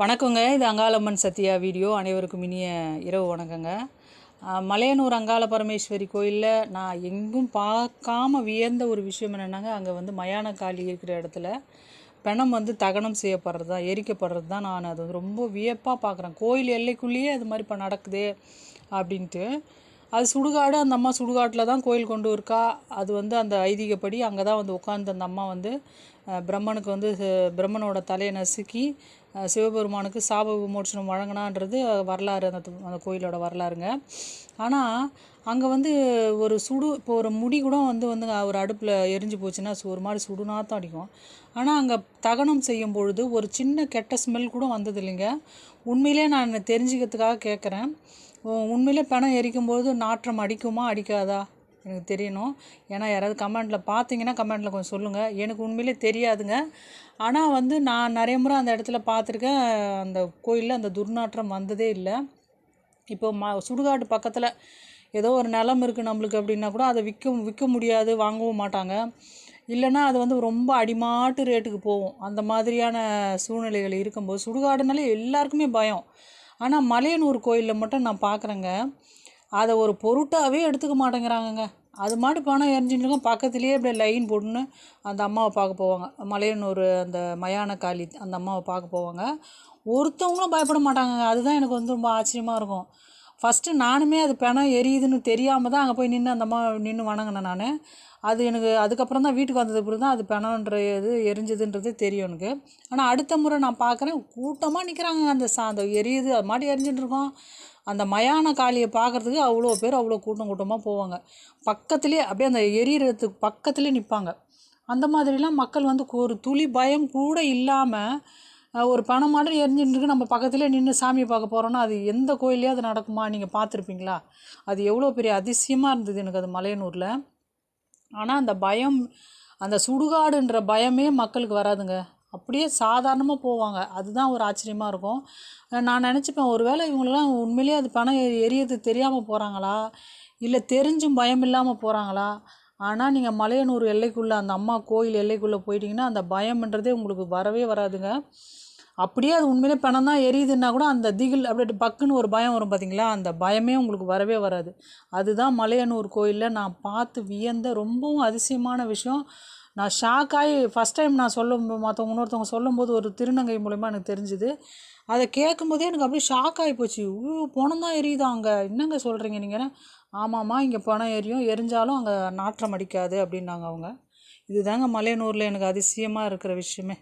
வணக்கங்க. இது அங்காளம்மன் சத்யா வீடியோ. அனைவருக்கும் இனிய இரவு வணக்கங்க. மலையனூர் அங்காள பரமேஸ்வரி கோயிலில் நான் எங்கும் பார்க்காம வியந்த ஒரு விஷயம் என்னென்னாங்க அங்கே வந்து மயான காளி இருக்கிற இடத்துல பிணம் வந்து தகனம் செய்யப்படுறது தான் எரிக்கப்படுறது தான் நான் அது வந்து ரொம்ப வியப்பாக பார்க்குறேன். கோயில் எல்லைக்குள்ளேயே அது மாதிரி இப்போ நடக்குது அப்படின்ட்டு. அது சுடுகாடு அந்த அம்மா சுடுகாட்டில் தான் கோயில் கொண்டு இருக்கா. அது வந்து அந்த ஐதீகப்படி அங்கே தான் வந்து உட்காந்து அந்த அம்மா வந்து பிரம்மனுக்கு வந்து பிரம்மனோட தலையை நசுக்கி சிவபெருமானுக்கு சாப விமோச்சனம் வழங்கினான்றது வரலாறு அந்த அந்த கோயிலோட வரலாறுங்க. ஆனால் அங்கே வந்து ஒரு சுடு இப்போ ஒரு முடி கூட வந்து வந்து ஒரு அடுப்பில் எரிஞ்சு போச்சுன்னா ஒரு மாதிரி சுடுநாத்தம் அடிக்கும். ஆனால் அங்கே தகனம் செய்யும் பொழுது ஒரு சின்ன கெட்ட ஸ்மெல் கூட வந்தது இல்லைங்க உண்மையிலே நான் தெரிஞ்சுக்கிறதுக்காக கேட்குறேன் உண்மையிலே பணம் எரிக்கும்போது நாற்றம் அடிக்குமா அடிக்காதா? எனக்கு தெரியணும். ஏன்னா யாராவது கமெண்ட்டில் பார்த்தீங்கன்னா கமெண்ட்டில் கொஞ்சம் சொல்லுங்கள் எனக்கு உண்மையிலே தெரியாதுங்க. ஆனால் வந்து நான் நிறைய முறை அந்த இடத்துல பார்த்துருக்கேன். அந்த கோயிலில் அந்த துர்நாற்றம் வந்ததே இல்லை. இப்போ ம சுடுகாடு பக்கத்தில் ஏதோ ஒரு நிலம் இருக்குது நம்மளுக்கு அப்படின்னா கூட அதை விற்க விற்க முடியாது வாங்கவும் மாட்டாங்க. இல்லைன்னா அது வந்து ரொம்ப அடிமாட்டு ரேட்டுக்கு போகும். அந்த மாதிரியான சூழ்நிலைகள் இருக்கும்போது சுடுகாடுனாலே எல்லாருக்குமே பயம். ஆனால் மலையனூர் கோயிலில் மட்டும் நான் பார்க்குறேங்க அதை ஒரு பொருட்டாகவே எடுத்துக்க மாட்டேங்கிறாங்கங்க. அது மாட்டு பணம் எரிஞ்சுட்டு பக்கத்துலேயே அப்படியே லைன் போட்டுன்னு அந்த அம்மாவை பார்க்க போவாங்க. மலையனூர் அந்த மயான காளி அந்த அம்மாவை பார்க்க போவாங்க. ஒருத்தவங்களும் பயப்பட மாட்டாங்கங்க. அதுதான் எனக்கு வந்து ரொம்ப ஆச்சரியமாக இருக்கும். ஃபஸ்ட்டு நானுமே அது பெணம் எரியுதுன்னு தெரியாமல் தான் அங்கே போய் நின்று அந்த அம்மா நின்று வணங்கினேன் நான். அது எனக்கு அதுக்கப்புறம் தான் வீட்டுக்கு வந்தது பிறகு தான் அது பிணம்ன்ற இது எரிஞ்சதுன்றது தெரியும் எனக்கு. ஆனால் அடுத்த முறை நான் பார்க்குறேன் கூட்டமாக நிற்கிறாங்க அந்த சா அந்த எரியுது அது மாட்டி எரிஞ்சுட்டு இருக்கோம். அந்த மயான காளியை பார்க்குறதுக்கு அவ்வளோ பேர் அவ்வளோ கூட்டம் கூட்டமாக போவாங்க. பக்கத்துலேயே அப்படியே அந்த எரியறதுக்கு பக்கத்துலேயே நிற்பாங்க அந்த மாதிரிலாம் மக்கள் வந்து ஒரு துளி பயம் கூட இல்லாமல் ஒரு பணம் மாதிரி எரிஞ்சுட்டுருக்கு நம்ம பக்கத்துலேயே நின்று சாமியை பார்க்க போகிறோன்னா அது எந்த கோயிலையும் அது நடக்குமா? நீங்கள் பார்த்துருப்பீங்களா? அது எவ்வளோ பெரிய அதிசயமாக இருந்தது எனக்கு அது மலையனூரில். ஆனால் அந்த பயம் அந்த சுடுகாடுன்ற பயமே மக்களுக்கு வராதுங்க. அப்படியே சாதாரணமாக போவாங்க. அதுதான் ஒரு ஆச்சரியமாக இருக்கும். நான் நினச்சிப்பேன் ஒரு வேளை இவங்களெலாம் உண்மையிலேயே அது பணம் எரியது தெரியாமல் போகிறாங்களா இல்லை தெரிஞ்சும் பயம் இல்லாமல் போகிறாங்களா ஆனால் நீங்கள் மலையனூர் எல்லைக்குள்ளே அந்த அம்மா கோயில் எல்லைக்குள்ளே போயிட்டீங்கன்னா அந்த பயம்ன்றதே உங்களுக்கு வரவே வராதுங்க. அப்படியே அது உண்மையிலே பணம் தான் எரியுதுன்னா கூட அந்த திகில் அப்படியே பக்குன்னு ஒரு பயம் வரும் பார்த்தீங்களா அந்த பயமே உங்களுக்கு வரவே வராது. அதுதான் மலையனூர் கோயிலில் நான் பார்த்து வியந்த ரொம்பவும் அதிசயமான விஷயம். நான் ஷாக் ஆகி ஃபஸ்ட் டைம் நான் சொல்லும் மற்றவங்க இன்னொருத்தவங்க சொல்லும்போது ஒரு திருநங்கை மூலயமா எனக்கு தெரிஞ்சுது. அதை கேட்கும்போதே எனக்கு அப்படியே ஷாக் ஆகி போச்சு. ஐயோ பணம் தான் எரியுதா அங்கே? என்னங்க சொல்கிறீங்க நீங்கள் ஆமாம்மா இங்கே பணம் எரியும். எரிஞ்சாலும் அங்கே நாற்றம் அடிக்காது அப்படின்னாங்க அவங்க. இதுதாங்க மலையனூரில் எனக்கு அதிசயமாக இருக்கிற விஷயமே.